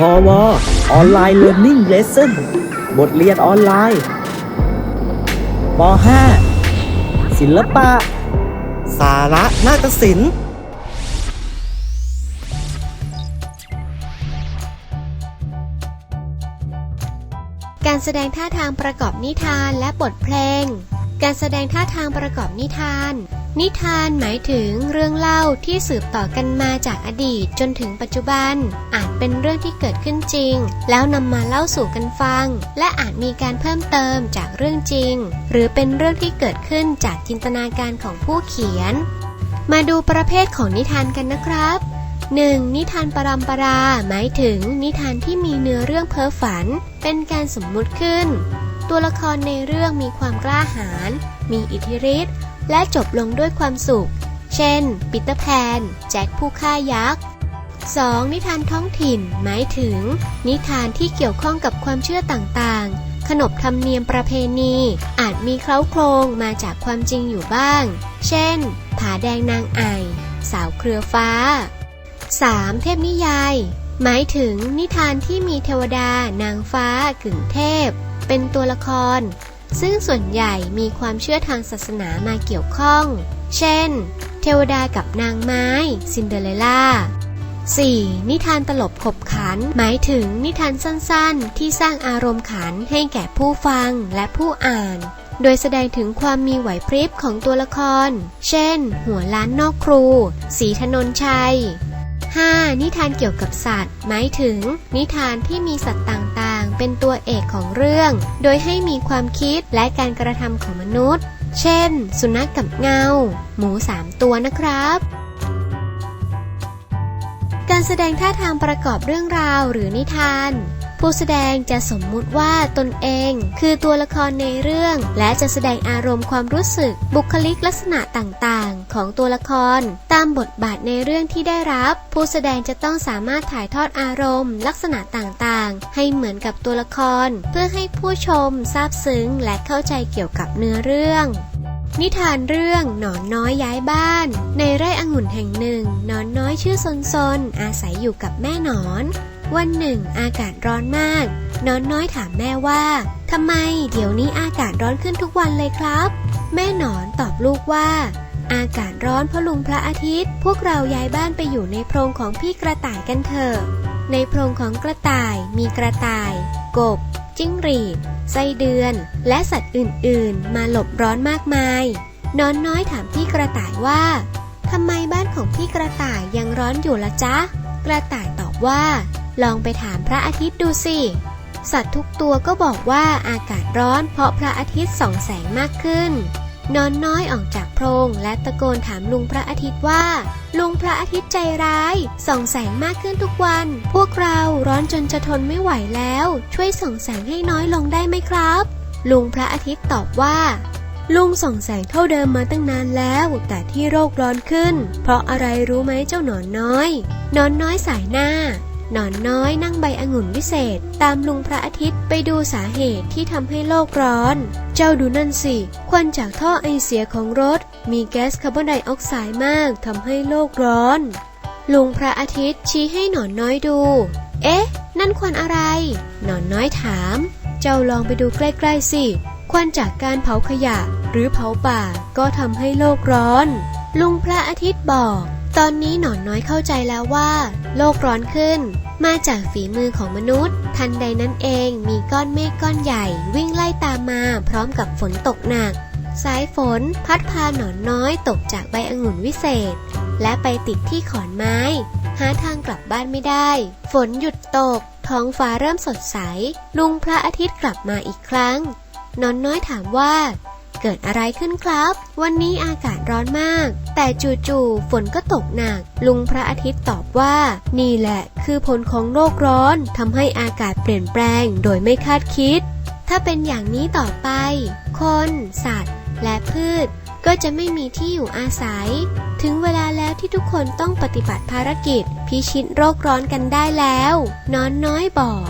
พอวออนไลน์เรียน i ิ g เลส s o n บทเรียนออนไลน์ป .5 ศิลปะ สาระนาฏศิลป์การแสดงท่าทางประกอบนิทานและบทเพลง การแสดงท่าทางประกอบนิทาน นิทานหมายถึงเรื่องเล่าที่สืบต่อกันมาจากอดีตจนถึงปัจจุบัน อาจเป็นเรื่องที่เกิดขึ้นจริง แล้วนำมาเล่าสู่กันฟัง และอาจมีการเพิ่มเติมจากเรื่องจริง หรือเป็นเรื่องที่เกิดขึ้นจากจินตนาการของผู้เขียน มาดูประเภทของนิทานกันนะครับ 1. นิทานปรำปรา หมายถึงนิทานที่มีเนื้อเรื่องเพ้อฝัน เป็นการสมมุติขึ้น ตัวละครในเรื่องมีความกล้าหาญมีอิทธิฤทธิ์ และจบลงด้วยความสุข เช่น ปิเตอร์แพน แจ็คผู้ฆ่ายักษ์ 2. นิทานท้องถิ่น หมายถึง นิทานที่เกี่ยวข้องกับความเชื่อต่างๆ ขนบธรรมเนียมประเพณี อาจมีเคล้าโครงมาจากความจริงอยู่บ้าง เช่น ผาแดงนางไอ สาวเครือฟ้า 3. เทพนิยาย หมายถึงนิทานที่มีเทวดานางฟ้ากึ่งเทพ เป็นตัวละคร ซึ่งส่วนใหญ่มีความเชื่อทางศาสนามาเกี่ยวข้อง เช่น เทวดากับนางไม้ ซินเดอเรลล่า 4. นิทานตลบขบขัน หมายถึงนิทานสั้นๆ ที่สร้างอารมณ์ขันให้แก่ผู้ฟังและผู้อ่าน โดยแสดงถึงความมีไหวพริบของตัวละคร เช่น หัวล้านนอกครู สีถนนชัย 5. นิทานเกี่ยวกับสัตว์ หมายถึง นิทานที่มีสัตว์ต่างๆ เป็นตัวเอกของเรื่อง โดยให้มีความคิดและการกระทำของมนุษย์ เช่น สุนัขกกับเงา หมูสามตัวนะครับ การแสดงท่าทางประกอบเรื่องราวหรือนิทาน ผู้แสดงจะสมมุติว่าตนเอง คือตัวละครในเรื่อง และจะแสดงอารมณ์ความรู้สึก บุคลิกลักษณะต่างๆ ของตัวละคร ตามบทบาทในเรื่องที่ได้รับ ผู้แสดงจะต้องสามารถถ่ายทอดอารมณ์ ลักษณะต่างๆ ให้เหมือนกับตัวละคร เพื่อให้ผู้ชมซาบซึ้งและเข้าใจเกี่ยวกับเนื้อเรื่องนิทานเรื่องหนอนน้อยย้ายบ้าน ในไร่องุ่นแห่งหนึ่ง หนอนน้อยชื่อซนซนอาศัยอยู่กับแม่หนอน วันหนึ่ง อากาศร้อนมากหนอนน้อยถามแม่ว่าทำไมเดี๋ยวนี้อากาศร้อนขึ้นทุกวันเลยครับ แม่หนอนตอบลูกว่า อากาศร้อนเพราะลุงพระอาทิตย์ พวกเราย้ายบ้านไปอยู่ในโพรงของพี่กระต่ายกันเถอะในโพรงของกระต่ายมีกระต่าย กบ จิ้งหรีดไส้เดือน และสัตว์อื่นๆ มาหลบร้อนมากมายนอนน้อยถามพี่กระต่ายว่าทำไมบ้านของพี่กระต่ายยังร้อนอยู่ละจ๊ะกระต่ายตอบว่า ลองไปถามพระอาทิตย์ดูสิ สัตว์ทุกตัวก็บอกว่าอากาศร้อนเพราะพระอาทิตย์ส่องแสงมากขึ้น นอนน้อยออกจากโพรงและตะโกนถามลุงพระอาทิตย์ว่า ลุงพระอาทิตย์ใจร้าย ส่องแสงมากขึ้นทุกวัน พวกเราร้อนจนจะทนไม่ไหวแล้ว ช่วยส่องแสงให้น้อยลงได้ไหมครับ ลุงพระอาทิตย์ตอบว่าลุงส่องแสงเท่าเดิมมาตั้งนานแล้ว แต่ที่โรคร้อนขึ้น เพราะอะไรรู้ไหมเจ้าหนอนน้อย นอนน้อยสายหน้า หนอนน้อยนั่งใบองุ่นวิเศษ ตามลุงพระอาทิตย์ไปดูสาเหตุที่ทำให้โลกร้อน เจ้าดูนั่นสิ ควันจากท่อไอเสียของรถ มีแก๊สคาร์บอนไดออกไซด์มากทำให้โลกร้อน ลุงพระอาทิตย์ชี้ให้หนอนน้อยดู เอ๊ะ นั่นควันอะไร หนอนน้อยถาม เจ้าลองไปดูใกล้ๆสิ ควันจากการเผาขยะ หรือเผาป่าก็ทำให้โลกร้อน ลุงพระอาทิตย์บอก ตอนนี้หนอนน้อยเข้าใจแล้วว่า โลกร้อนขึ้น มาจากฝีมือของมนุษย์ ทันใดนั้นเองมีก้อนเมฆก้อนใหญ่ วิ่งไล่ตามมาพร้อมกับฝนตกหนัก สายฝนพัดพาหนอนน้อยตกจากใบองุ่นวิเศษ และไปติดที่ขอนไม้ หาทางกลับบ้านไม่ได้ ฝนหยุดตก ท้องฟ้าเริ่มสดใส ลุงพระอาทิตย์กลับมาอีกครั้งนอนน้อยถามว่า เกิดอะไรขึ้นครับ วันนี้อากาศร้อนมาก แต่จู่ๆฝนก็ตกหนัก ลุงพระอาทิตย์ตอบว่า นี่แหละคือผลของโลกร้อนทำให้อากาศเปลี่ยนแปลงโดยไม่คาดคิด ถ้าเป็นอย่างนี้ต่อไป คน สัตว์ และพืช ก็จะไม่มีที่อยู่อาศัย ถึงเวลาแล้วที่ทุกคนต้องปฏิบัติภารกิจ พิชิตโรคร้อนกันได้แล้ว นอนน้อยบอก